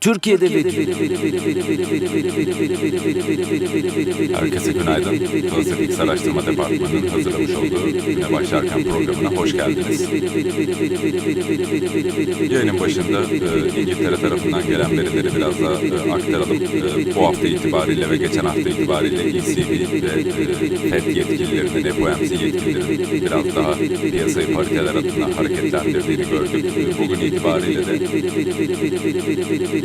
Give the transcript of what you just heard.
Türkiye'de ve Herkese günaydın. Pasifik Araştırma Departmanı'nın hazırlamış olduğu Güne Başlarken programına hoş geldiniz. Yayının başında e, İngiltere tarafından gelen verileri biraz da e, aktaralım. E, bu hafta itibariyle ve geçen hafta itibariyle ECB ve e, FED yetkililerinin, FOMC yetkililerinin biraz daha piyasayı pariteler adına hareketlendirdiğini gördük. E, Bugün itibariyle de